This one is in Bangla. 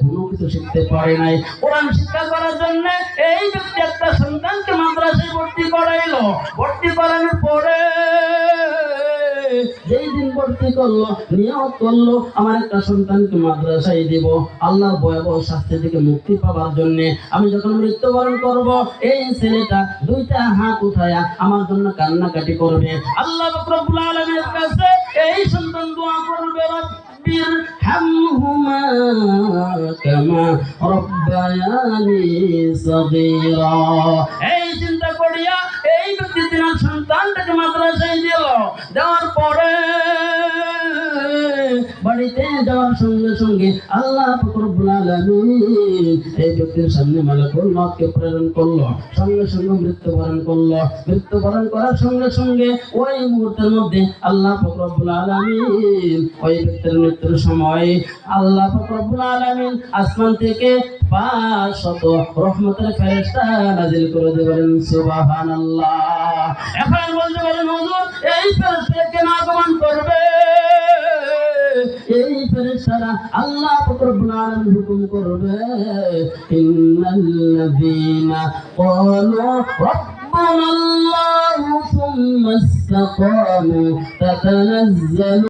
কোনো কিছু শিখতে পারে নাই। কোরআন শিক্ষা করার জন্য এই ব্যক্তি একটা সন্তানকে মাদ্রাসায় ভর্তি করাইলো। ভর্তি করানোর পরে যেই দিন ভর্তি করল নিয়ত করল, আমার একটা সন্তানকে মাদ্রাসায় দিব। আল্লাহর ভয়াবহ শাস্তি থেকে মুক্তি পাওয়ার জন্য আমি যখন মৃত্যুবরণ করব, এই ছেলেটা দুইটা হাত উঠায়া আমার জন্য কান্নাকাটি করবে। আল্লাহ রব্বুল আলামিনের কাছে এই সন্তান দোয়া করবে রব্বির হামহুমা কামা রব্বায়ানি সগীরা। এই চিন্তা করিয়া এই ব্যক্তি তিনার সন্তানটাকে মাদ্রাসায় দিল দেওয়ার পরে যাওয়ার সঙ্গে সঙ্গে আল্লাহ এই ব্যক্তির সামনে মালাকুল মতকে প্রেরণ করল, সঙ্গে সঙ্গে মৃত্যুবরণ করল। মৃত্যুবরণ করার সঙ্গে সঙ্গে ওই মুহূর্তের মধ্যে আল্লাহ ফকরবুল আলামিন ওই ব্যক্তির মৃত্যুর সময় আল্লাহ ফকরবুল আলামিন আসমান থেকে পাঁচ রহমতের ফেরেশতা নাজিল করে দেবেন সুবহানাল্লাহ। এখন বলতে পারেন এই আগমন করবে এই ফেরেশতারা আল্লাহ রব্বুল আলামিন হুকুম করবে ইন্নাল্লাযীনা ক্বালু ربنا الله ثم استقاموا تتنزل